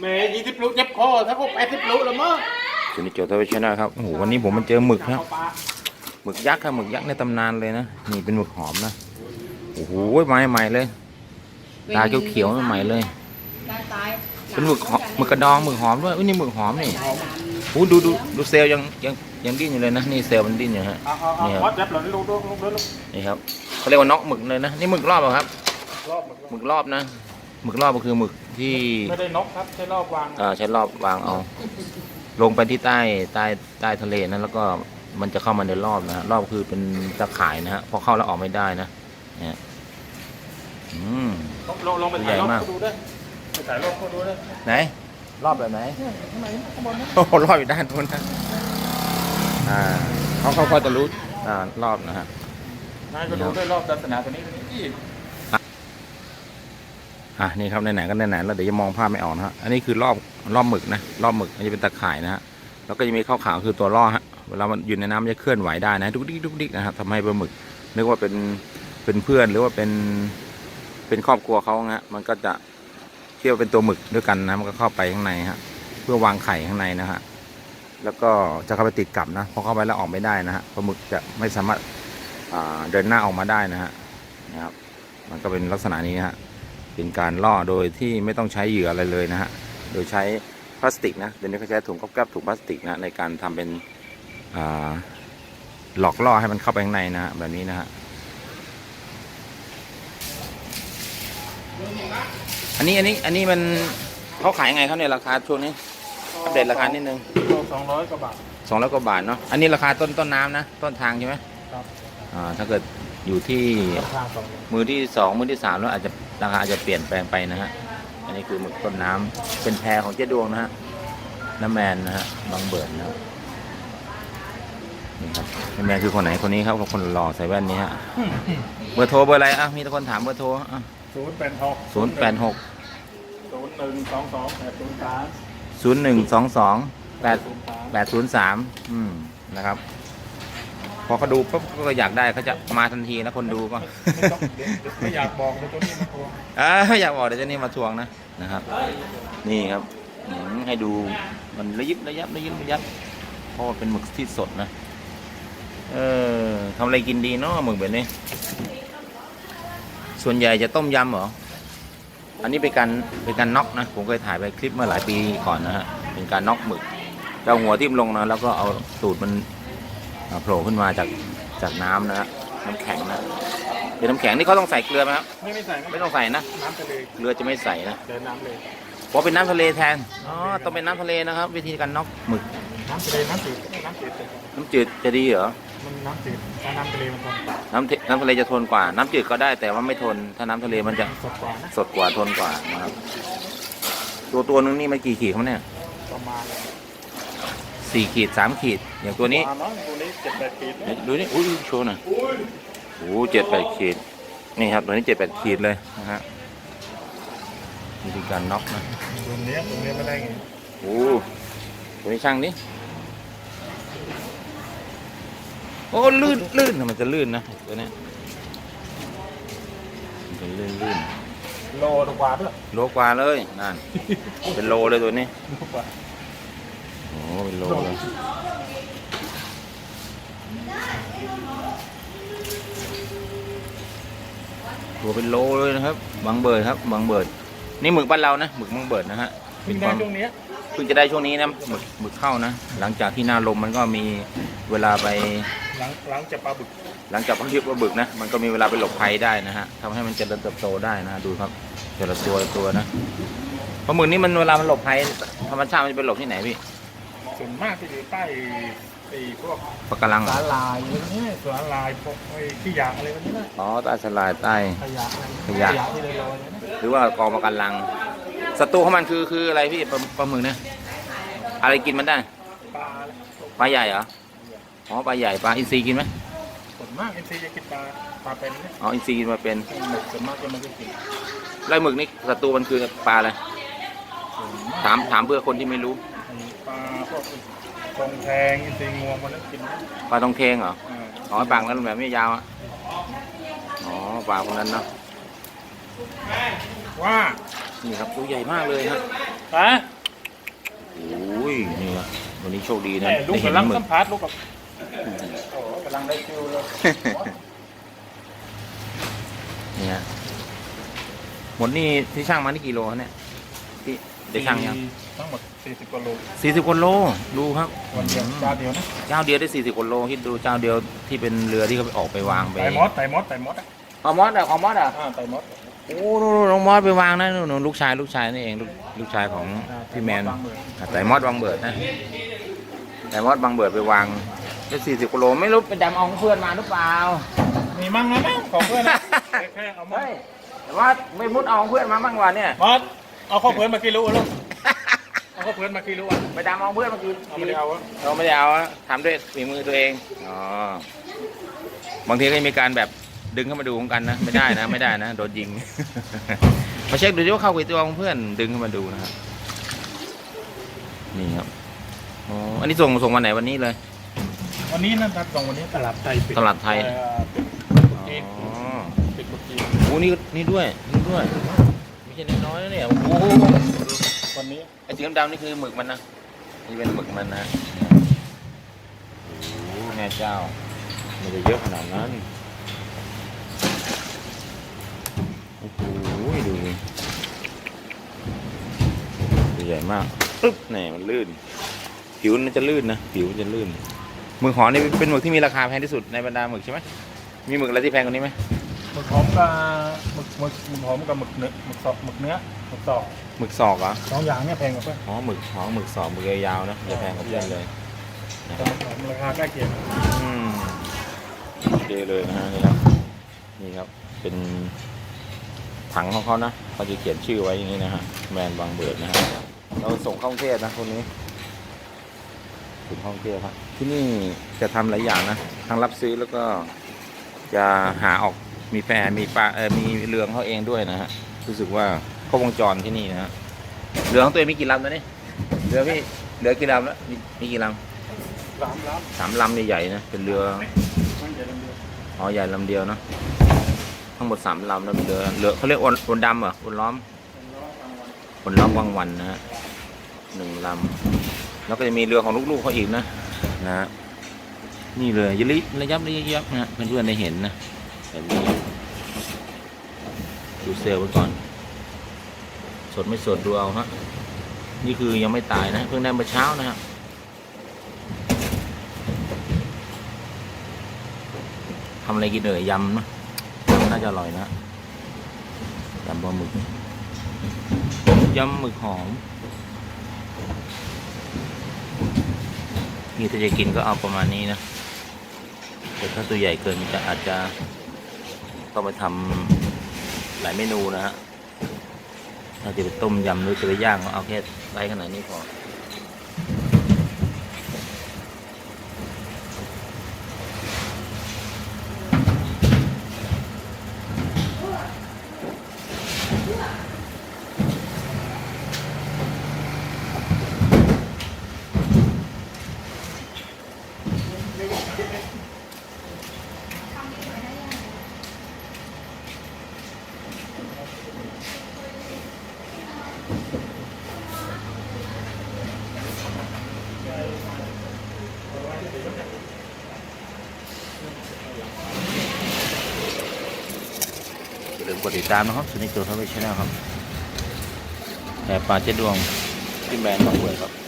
แม่ยี่สิบลูกเจ็บคอถ้าพวกแปดสิบลูกแล้วมั้งจุนิโจทวีชนะครับโอ้โหวันนี้ผมมาเจอหมึกครับเข้าปากหมึกยักษ์ครับหมึกยักษ์ในตำนานเลยนะนี่เป็นหมึกหอมนะโอ้โหใหม่ใหม่ๆเลยตาเขียวๆใหม่ๆเลยได้ตายเป็นหมึกหอมหมึกกระดองหมึกหอมด้วยอุ้ยนี่หมึกหอมนี่โอ้ดูดูดูเซลล์ยังยังยังดิ้นอยู่เลยนะนี่เซลล์มันดิ้นอยู่ฮะเอาเอาเอานี่ครับวัดยับหล่นลูกลูกลูกลูกลูกนี่ครับเขาเรียกว่าน็อกหมึกเลยนะนี่หมึกรอบเหรอครับรอบหมดหมึกรอบนะ หมึกรอบก็คือหมึกที่ไม่ได้นกครับใช้รอบวางเอ่อใช้รอบวางเอา ลงไปที่ใต้ใต้ใต้ทะเลนะแล้วก็มันจะเข้ามาในรอบนะฮะรอบคือเป็นตะข่ายนะฮะพอเข้าแล้วออกไม่ได้นะเนี่ยอืมลงลงไปใหญ่ถ่ายรอบมาก เขาดูด้วยไปถ่ายรอบเขาดูด้วยไหน รอบแบบไหนข้างในข้างบนนะโอ้โหรอบอยู่ด้านนู้นนะอ่าเขาเขาเขาจะรู้อ่ารอบนะฮะ นายก็ดูด้วยรอบศาสนาตัวนี้ตัวนี้อีก อะนี่ครับไหนๆก็ไหนๆแล้วเดี๋ยวจะมองภาพไม่ออกนะฮะอันนี้คือรอบรอบหมึกนะรอบหมึกอันนี้เป็นตะข่ายนะฮะแล้วก็จะมีข้าวขาวคือตัวล่อฮะเวลามันอยู่ในน้ำมันจะเคลื่อนไหวได้นะดุกดิกดุกดิกนะครับทำให้ปลาหมึก นึกว่าเป็นเป็นเพื่อนหรือว่าเป็นเป็นครอบครัวเขาฮะมันก็จะเที่ยวเป็นตัวหมึกด้วยกันนะมันก็เข้าไปข้างในฮะเพื่อวางไข่ข้างในนะฮะแล้วก็จะเข้าไปติดกับนะพอเข้าไปแล้วออกไม่ได้นะฮะปลาหมึกจะไม่สามารถอ่าเดินหน้าออกมาได้นะฮะนะครับมันก็เป็นลักษณะนี้ฮะ เป็นการล่อโดยที่ไม่ต้องใช้เหยื่ออะไรเลยนะฮะ โดยใช้พลาสติกนะ เดี๋ยวนี้เขาใช้ถุงก๊อบแก๊บถุงพลาสติกนะในการทำเป็นอ่าหลอกล่อให้มันเข้าไปข้างในนะฮะแบบนี้นะฮะ อันนี้อันนี้อันนี้มันเขาขายยังไงครับเนี่ยราคาช่วงนี้ อัปเดตราคานิดนึงสองร้อยกว่าบาทสองร้อยกว่าบาทเนาะ อันนี้ราคาต้นต้นน้ำนะ ต้นทางใช่ไหมครับ อ่า ถ้าเกิดอยู่ที่ราคาสองร้อยมือที่สองมือที่สามแล้วอาจจะราคาอาจจะเปลี่ยนแปลงไปนะฮะ อันนี้คือหมึกต้นน้ำเป็นแพรของเจ๊ดวงนะฮะ น้ำแมนนะฮะ บางเบิร์ดนะครับนี่ครับน้ำแมนคือคนไหนคนนี้ครับ คนหล่อใส่แว่นนี้ฮะ เบอร์โทรเบอร์อะไรอะ มีแต่คนถามเบอร์โทรอะศูนย์แปดหกศูนย์แปดหกศูนย์หนึ่งสองสองแปดศูนย์สามศูนย์หนึ่งสองสองแปดศูนย์สามแปดศูนย์สามอืมนะครับ พอเขาดูปุ๊บก็อยากได้เขาจะมาทันทีนะคนดูก็ไม่ต้องเดี๋ยวไม่อยากบอกเลยตัวนี้มันกลัวอ่าอยากบอกเดี๋ยวเจะนี่มาทวงนะนะครับ นี่ครับอืมให้ดูมันระยิบระยับระยิบระยับเพราะว่าเป็นหมึกที่สดนะ เออทำอะไรกินดีเนาะหมึกแบบนี้ ส่วนใหญ่จะต้มยำเหรอ อันนี้เป็นการเป็นการน็อกนะ ผมเคยถ่ายไปคลิปเมื่อหลายปีก่อนนะฮะ เป็นการน็อกหมึกเอาหัวทิ่มลงนะแล้วก็เอาตูดมัน โผล่ขึ้นมาจากจากน้ำนะฮะน้ำแข็งนะเป็นน้ำแข็งนี่เขาต้องใส่เกลือไหมครับไม่ไม่ใส่ไม่ต้องใส่นะน้ำทะเลเรือจะไม่ใส่นะเดินน้ำเลยเพราะเป็นน้ำทะเลแทนอ๋อต้องเป็นน้ำทะเลนะครับ วิธีการน็อกหมึกน้ำทะเลน้ำจืดน้ำจืดน้ำจืดจะดีเหรอมันน้ำจืดถ้าน้ำทะเลมันทนกว่าน้ำเทน้ำทะเลจะทนกว่า น้ำจืดก็ได้แต่ว่าไม่ทน ถ้าน้ำทะเลมันจะสดกว่านะสดกว่าทนกว่านะครับตัวตัวนึงนี่มันกี่ขีดครับเนี่ยประมาณ สี่ขีดสามขีด อย่างตัวนี้ประมาณเนาะตัวนี้เจ็ดแปดขีดเดี๋ยวดูนี่อุ้ยโชว์หน่อยโอ้เจ็ดแปดขีด นี่ครับ ตัวนี้เจ็ดแปดขีดเลยนะฮะวิธีการน็อกนะตัวเนี้ยตัวเนี้ยไม่ได้ไงโอ้ตัวนี้ช่างดิโอ้ลื่นลื่นนะมันจะลื่นนะตัวเนี้ยมันจะลื่นลื่นโลกว่าด้วยโลกว่าเลยนั่นเป็นโลเลยตัวนี้ โลกว่า โอ้เป็นโลเลยตัวเป็นโลเลยนะครับบางเบิร์ดครับบางเบิร์ดนี่หมึกบ้านเรานะหมึกบางเบิร์ดนะฮะเพิ่งได้ช่วงเนี้ยเพิ่งจะได้ช่วงนี้นะหมึกหมึกเข้านะ หลังจากที่หน้าลมมันก็มีเวลาไปหลังหลังจะปลาบึก หลังจากพักทิพย์ปลาบึกนะมันก็มีเวลาไปหลบภัยได้นะฮะทำให้มันเจริญเติบโตได้นะดูครับแต่ละตัวละตัวนะปลาหมึกนี่มันเวลามันหลบภัยธรรมชาติมันจะไปหลบที่ไหนพี่ ส่วนมากที่อยู่ใต้ไอ้พวกปะการังเหรสาอลายอะไรเนี้ยสาลายพวกไอ้ขี้ยางอะไรพวกนี้นะอ๋อใต้สลายใต้ ขยะอะไรขยะที่ลอยๆเนี่ยนะหรือว่ากองปะการังศัตรูของมันคือคืออะไรพี่ปลาปลาหมึกเนี่ยอะไรกินมันได้ปลาอะไรปลาใหญ่เหรออ๋อปลาใหญ่ปลาอินทรีกินไหมส่วนมากเอ็นซีจะกินปลาปลาเป็นเนี่ยอ๋ออินทรีกินมาเป็นหมึกส่วนมากจะไม่ได้กินไล่หมึกนี่ศัตรูมันคือปลาอะไรส่วนมากถามถามเพื่อคนที่ไม่รู้ไอ้ปลา พวกตรงแทงอินทรีงวงมันนั้นกินนะปลาทองเทงเหรอ อ่าอ๋อปากนั้นแบบไม่ยาวอะอ๋อปลาคนนั้นเนาะ ว่านี่ครับตัวใหญ่มากเลยครับตฮะโอ้ย นี่ฮะวันนี้โชคดีนะแม่ลูกได้เห็นกำลังหมึสัก มผัสลูกกับโอ้กำลังได้ฟิลเลยนี่ฮะหมดนี่ที่ช่างมานี่กี่โลครับเนี่ยที่ ได้ช่างยังทั้งหมด40กว่าโลสี่สิบกว่าโลดูครับวันเดียวเจ้าเดียวนะเจ้าเดียวได้สี่สิบกว่าโลคิดดูเจ้าเดียวที่เป็นเรือที่เขาไปออกไปวางไปไต่มอสไต่มอสไต่มอสอะของมอสอะของมอสอะอ่าไต่มอสโอ้นู่นๆน้องมอสไปวางนะนู่นๆลูกชายลูกชายนี่เองลูกลูกชายของอ่าพี่แมนไต่มอสวางมืออะไต่มอสบางเบิดนะไต่มอสบางเบิดไปวางได้สี่สิบกิโลไม่รู้ไปดำเอาของเพื่อนมาหรือเปล่า มีมั่งนะมั้งของเพื่อนนะแค่เอามาเฮ้ยแต่ว่าไม่มุดเอาของเพื่อนมาบ้างวันเนี่ยมอส เอาข้าวเพื่อนมากี่ลูกอะลูกเอาข้าวเพื่อนมากี่ลูกอะไปดำเอาของเพื่อนมากินเอาไม่ได้เอาอะเราไม่ได้เอาอะทำด้วยฝีมือตัวเองอ๋อบางทีก็มีการแบบดึงเข้ามาดูของกันนะไม่ได้นะไม่ได้นะโดนยิง มาเช็คดูดิว่าเข้ากี่ตัวของเพื่อนดึงเข้ามาดูนะครับนี่ครับอ๋ออันนี้ส่งส่งวันไหนวันนี้เลย วันนี้นั่นครับส่งวันนี้ตลาดไทยปิดตลาดไทย เอ่อปิดอ๋จีนอปิดกดจีนโอ้นี่นี่ด้วยนี่ด้วยไม่ ใช่น้อยๆนะเนี่ยโอ้โหวันนี้ไอ้สีดำๆนี่คือหมึกมันนะนี่เป็นหมึกมันนะโอ้โหแม่เจ้ามันจะเยอะขนาดนั้นโอ้โหดูดิตัวใหญ่มากปึ๊บนี่มันลื่น ผิวมันจะลื่นนะผิวมันจะลื่นหมึกหอนี่เป็นหมึกที่มีราคาแพงที่สุดในบรรดาหมึกใช่ไหมมีหมึกอะไรที่แพงกว่านี้ไหม หมึกหอมกับหมึกหมึกหมึกหอมกับหมึกเนื้อหมึกสอกหมึกเนื้อหมึกสอกหมึกศอกเหรอสองอย่างเนี่ยแพงกว่าเพื่อนอ๋อหมึกหอมหมึกสอกหมึกยาวๆนะจะแพงกว่าเพื่อนเลยแต่หมึกหอมราคาใกล้เคียงอืมโอเคเลยนะฮะนี่ครับนี่ครับ เป็นถังของเขานะเขาจะเขียนชื่อไว้อย่างนี้นะฮะแมนบางเบิดนะฮะเราส่งเข้ากรุงเทพนะคนนี้ถึงเข้ากรุงเทพครับที่นี่จะทำหลายอย่างนะทั้งรับซื้อแล้วก็จะหาออก มีแพรมีปลาเออมีเรือของเขาเองด้วยนะฮะรู้สึกว่าครบวงจรที่นี่นะฮะเรือของตัวเองมีกี่ลำแล้วนี่เรือพี่เรือกี่ลำแล้วมีมีกี่ลำร้านร้านสามลำใหญ่ๆนะเป็นเรือมันใหญ่ลำเดียวอ๋อใหญ่ลำเดียวเนอะทั้งหมดสามลำนะเป็นเรือเรือเขาเรียกอนอนดำเหรออนล้อมอนล้อมวังวันนะฮะหนึ่งลำแล้วก็จะมีเรือของลูกๆเขาอีกนะนะฮะนี่เลยยลิระยับระยับนะฮะเพื่อนๆได้เห็นนะ แบบนี้ดูเซลล์ไว้ก่อน สดไม่สดดูเอาฮะนี่คือยังไม่ตายนะเพิ่งได้มื่อเช้านะฮะทำอะไรกินเอ่ยยำนะยำน่าจะอร่อยนะยำปลาหมึกยำหมึกหอมนี่ถ้าจะกินก็เอาประมาณนี้นะแต่ถ้าตัวใหญ่เกินจะอาจจะ ต้องไปทำหลายเมนูนะฮะถ้าจะไปต้มยำหรือจะไปย่างก็เอาแค่ไซส์ขนาดนี้พอ กดติดตามนะครับสุนิทตัวทวีชแนลครับแต่ป่าเจ็ดดวงที่แบรนด์บางเวยครับ